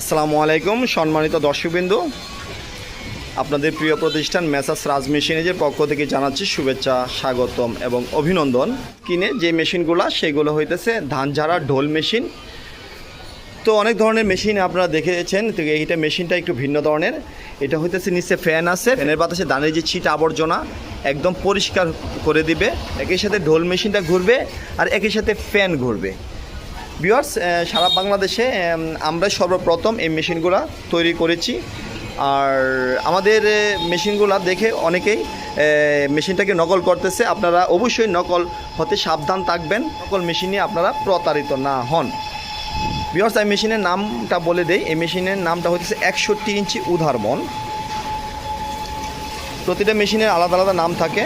আসসালামু আলাইকুম, সম্মানিত দর্শকবিন্দু। আপনাদের প্রিয় প্রতিষ্ঠান মেসাস রাজ মেশিনেজের পক্ষ থেকে জানাচ্ছি শুভেচ্ছা, স্বাগতম এবং অভিনন্দন। কিনে যে মেশিনগুলো, সেগুলো হইতেছে ধান ঝাড়া ঢোল মেশিন। তো অনেক ধরনের মেশিন আপনারা দেখেছেন, তো এইটা মেশিনটা একটু ভিন্ন ধরনের। এটা হইতেছে নিচে ফ্যান আছে, ফ্যানের বাতাসে ধানের যে ছিট আবর্জনা, একদম পরিষ্কার করে দিবে। একই সাথে ঢোল মেশিনটা ঘুরবে আর একই সাথে ফ্যান ঘুরবে। বিয়ার্স সারা বাংলাদেশে আমরা সর্বপ্রথম এই মেশিনগুলো তৈরি করেছি। আর আমাদের মেশিনগুলো দেখে অনেকেই মেশিনটাকে নকল করতেছে। আপনারা অবশ্যই নকল হতে সাবধান থাকবেন। নকল মেশিন আপনারা প্রতারিত না হন। বিয়ার্স এই মেশিনের নামটা বলে দেই। এই মেশিনের নামটা হচ্ছে একষট্টি ইঞ্চি উদাহরণ প্রতিটা মেশিনের আলাদা আলাদা নাম থাকে।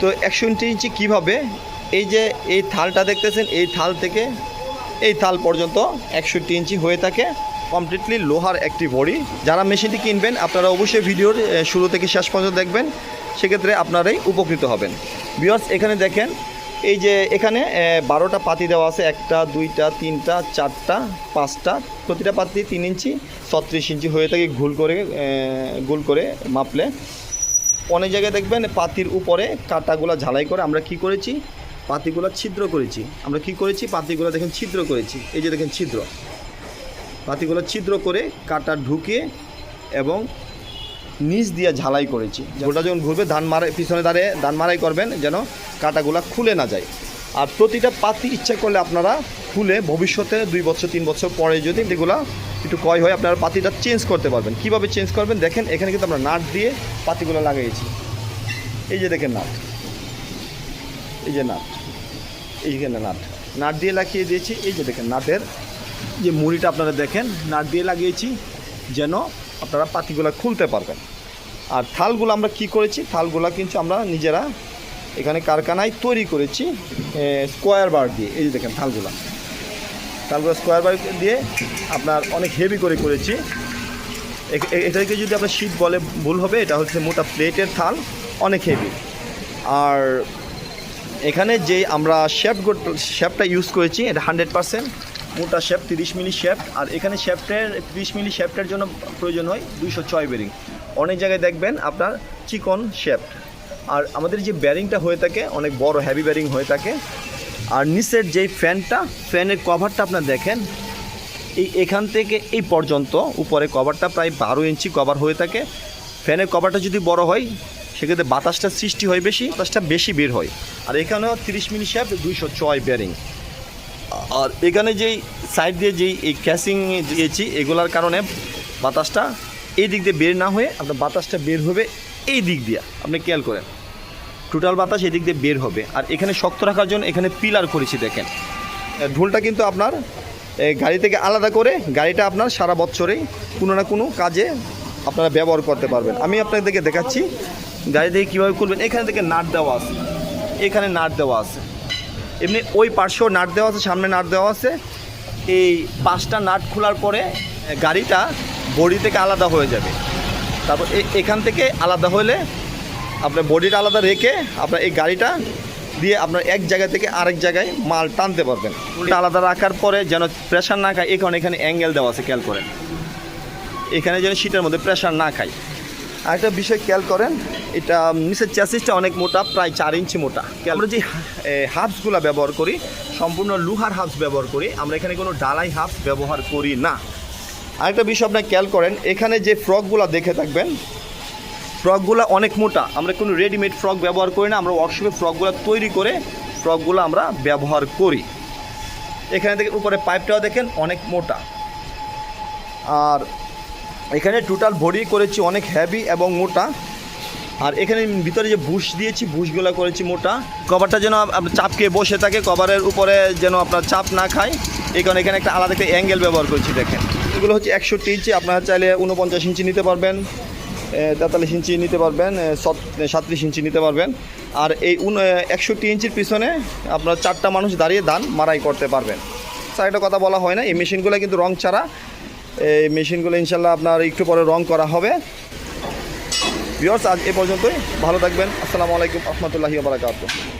তো একষট্টি ইঞ্চি কীভাবে? এই যে, এই থালটা দেখতেছেন, এই থাল থেকে এই তাল পর্যন্ত একষট্টি ইঞ্চি হয়ে থাকে। কমপ্লিটলি লোহার একটি বড়ি। যারা মেশিনটি কিনবেন, আপনারা অবশ্যই ভিডিওর শুরু থেকে শেষ পর্যন্ত দেখবেন। সেক্ষেত্রে আপনারাই উপকৃত হবেন। বিয়ার্স এখানে দেখেন, এই যে এখানে বারোটা পাতি দেওয়া আছে। একটা, দুইটা, তিনটা, চারটা, পাঁচটা। প্রতিটা পাতি তিন ইঞ্চি, ছত্রিশ ইঞ্চি হয়ে থাকে গোল করে গোল করে মাপলে। অনেক জায়গায় দেখবেন, পাতির উপরে কাটাগুলো ঝালাই করে আমরা কি করেছি? পাতিগুলো ছিদ্র করেছি। আমরা কি করেছি? পাতিগুলো দেখেন ছিদ্র করেছি। এই যে দেখেন ছিদ্র। পাতিগুলো ছিদ্র করে কাটা ঢুকিয়ে এবং নিচ দিয়ে ঝালাই করেছি। ওটা যখন ঘুরবে, ধান মারাই পিছনে দাঁড়িয়ে ধান মারাই করবেন যেন কাটাগুলা খুলে না যায়। আর প্রতিটা পাতি ইচ্ছা করলে আপনারা খুলে ভবিষ্যতে দুই বছর, তিন বছর পরে যদি এগুলা একটু কয় হয়, আপনারা পাতিটা চেঞ্জ করতে পারবেন। কীভাবে চেঞ্জ করবেন? দেখেন, এখানে কিন্তু আমরা নাট দিয়ে পাতিগুলো লাগিয়েছি এই যে দেখেন নাট। এই যে নাট এইখানে নাট নাট দিয়ে লাগিয়ে দিয়েছি, এই যে দেখেন নাটের যে মুড়িটা আপনারা দেখেন, নাট দিয়ে লাগিয়েছি যেন আপনারা পাতিগুলা খুলতে পারবেন। আর থালগুলো আমরা কি করেছি? থালগুলো কিন্তু আমরা নিজেরা এখানে কারখানায় তৈরি করেছি স্কোয়ার বার দিয়ে, এই যে দেখেন থালগুলো। থালগুলো স্কোয়ার বার দিয়ে আপনার অনেক হেভি করে করেছি। এটাকে যদি আপনার শীত বলে ভুল হবে, এটা হচ্ছে মোটা প্লেটের থাল, অনেক হেভি। আর এখানে যে আমরা শেফ শেফটা ইউজ করেছি, এটা হান্ড্রেড পার্সেন্ট মোটা শেফ তিরিশ মিলি শেফ আর এখানে শেফটের তিরিশ মিলি শেফটের জন্য প্রয়োজন হয় দুইশো ছয় বেরিং অনেক জায়গায় দেখবেন আপনার চিকন শেফট আর আমাদের যে ব্যারিংটা হয়ে থাকে, অনেক বড় হ্যাভি ব্যারিং হয়ে থাকে, আর নিচের যেই ফ্যানটা ফ্যানের কভারটা আপনার দেখেন, এই এখান থেকে এই পর্যন্ত, উপরে কভারটা প্রায় বারো ইঞ্চি কভার হয়ে থাকে। ফ্যানের কভারটা যদি বড় হয় সেক্ষেত্রে বাতাসটা সৃষ্টি হয় বেশি, বাতাসটা বেশি বের হয়। আর এখানেও তিরিশ মিলি শেপ দুইশো ছয় ব্যারিং আর এখানে যেই সাইড দিয়ে যেই এই ক্যাসিং দিয়েছি, এগুলার কারণে বাতাসটা এই দিক দিয়ে বের না হয়ে আপনার বাতাসটা বের হবে এই দিক দিয়ে। আপনি খেয়াল করেন টোটাল বাতাস এদিক দিয়ে বের হবে। আর এখানে শক্ত রাখার জন্য এখানে পিলার করেছি, দেখেন। ঢোলটা কিন্তু আপনার গাড়ি থেকে আলাদা করে গাড়িটা আপনার সারা বছরেই কোনো না কোনো কাজে আপনারা ব্যবহার করতে পারবেন। আমি আপনাদেরকে দেখাচ্ছি গাড়ি থেকে কীভাবে খুলবেন? এখানে থেকে নাট দেওয়া আছে। এখানে নাট দেওয়া আছে। এমনি ওই পার্শ্বেও নাট দেওয়া আছে, সামনে নাট দেওয়া আছে। এই পাঁচটা নাট খোলার পরে গাড়িটা বডি থেকে আলাদা হয়ে যাবে। তারপর এখান থেকে আলাদা হলে আপনার বডিটা আলাদা রেখে আপনার এই গাড়িটা দিয়ে আপনার এক জায়গা থেকে আরেক জায়গায় মাল টানতে পারবেন। আলাদা রাখার পরে যেন প্রেশার না খায় এখানে এখানে অ্যাঙ্গেল দেওয়া আছে, খেয়াল করেন। এখানে যেন শীতের মধ্যে প্রেশার না খায়। আরেকটা বিষয় খেয়াল করেন, এটা নিচের চ্যাসিসটা অনেক মোটা, প্রায় চার ইঞ্চি মোটা। আমরা যে হাফসগুলো ব্যবহার করি, সম্পূর্ণ লোহার হাফস ব্যবহার করি, আমরা এখানে কোনো ডালাই হাফস ব্যবহার করি না। আরেকটা বিষয় আপনার খেয়াল করেন, এখানে যে ফ্রকগুলো দেখে থাকবেন ফ্রকগুলো অনেক মোটা। আমরা কোনো রেডিমেড ফ্রক ব্যবহার করি না, আমরা ওয়ার্কশপে ফ্রকগুলো তৈরি করে ফ্রকগুলো আমরা ব্যবহার করি। এখানে থেকে উপরে পাইপটাও দেখেন, অনেক মোটা। আর এখানে টোটাল বডি করেছি অনেক হ্যাভি এবং মোটা। আর এখানে ভিতরে যে বুশ দিয়েছি বুশগুলো করেছি মোটা। কভারটা যেন আপনার চাপ খেয়ে বসে থাকে কভারের উপরে যেন আপনার চাপ না খায়। এই কারণে এখানে একটা আলাদা একটা অ্যাঙ্গেল ব্যবহার করেছি, দেখেন। এগুলো হচ্ছে একষট্টি ইঞ্চি, আপনারা চাইলে উনপঞ্চাশ ইঞ্চি নিতে পারবেন। তেতাল্লিশ ইঞ্চি নিতে পারবেন সাতত্রিশ ইঞ্চি নিতে পারবেন। আর এই উন একষট্টি ইঞ্চির পিছনে আপনার চারটা মানুষ দাঁড়িয়ে ধান মারাই করতে পারবেন। স্যার কথা বলা হয় না, এই মেশিনগুলো কিন্তু রং ছাড়া এই মেশিনগুলো ইনশাল্লাহ আপনার একটু পরে রং করা হবে। ভিওর্স আজ এ পর্যন্তই। ভালো থাকবেন। আসসালামু আলাইকুম। রহমতুল্লাহি বারাকাতুহ।